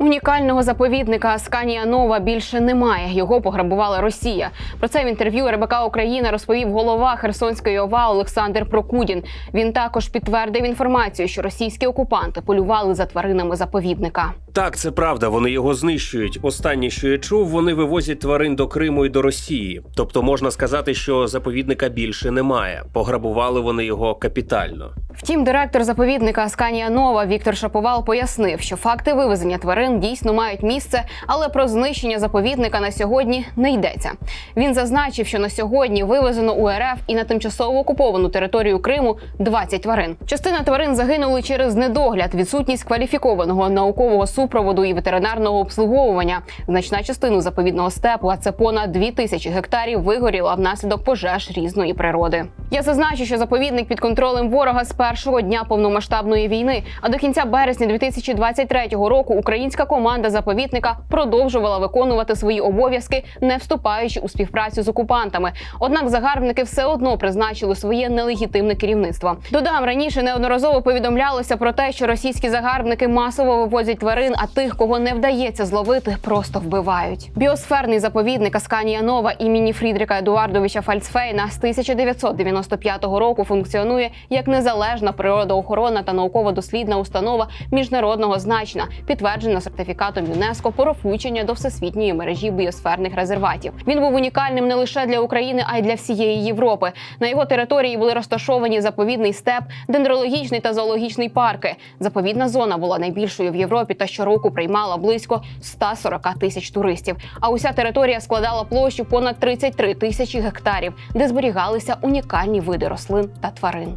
Унікального заповідника Асканія Нова більше немає. Його пограбувала Росія. Про це в інтерв'ю РБК Україна розповів голова Херсонської ОВА Олександр Прокудін. Він також підтвердив інформацію, що російські окупанти полювали за тваринами заповідника. Так, це правда. Вони його знищують. Останнє, що я чув, вони вивозять тварин до Криму і до Росії. Тобто можна сказати, що заповідника більше немає. Пограбували вони його капітально. Втім, директор заповідника Асканія Нова Віктор Шаповал пояснив, що факти вивезення тварин дійсно мають місце, але про знищення заповідника на сьогодні не йдеться. Він зазначив, що на сьогодні вивезено у РФ і на тимчасово окуповану територію Криму 20 тварин. Частина тварин загинули через недогляд, відсутність кваліфікованого наукового супроводу і ветеринарного обслуговування. Значна частина заповідного степу, а це понад 2 тисячі гектарів, вигоріла внаслідок пожеж різної природи. Я зазначу, що заповідник під контролем ворога з першого дня повномасштабної війни. А до кінця березня 2023 року українська команда заповідника продовжувала виконувати свої обов'язки, не вступаючи у співпрацю з окупантами. Однак загарбники все одно призначили своє нелегітимне керівництво. Додам раніше неодноразово повідомлялося про те, що російські загарбники масово вивозять тварин, а тих, кого не вдається зловити, просто вбивають. Біосферний заповідник Асканія Нова імені Фрідріка Едуардовича Фальцфейна з 1995 року функціонує як незалежна природоохоронна та науково-дослідна установа міжнародного значення, підтверджена сертифікатом ЮНЕСКО про включення до всесвітньої мережі біосферних резерватів. Він був унікальним не лише для України, а й для всієї Європи. На його території були розташовані заповідний степ, дендрологічний та зоологічний парки. Заповідна зона була найбільшою в Європі та щороку приймала близько 140 тисяч туристів. А уся територія складала площу понад 33 тисячі гектарів, де зберігалися унікальні види рослин та тварин.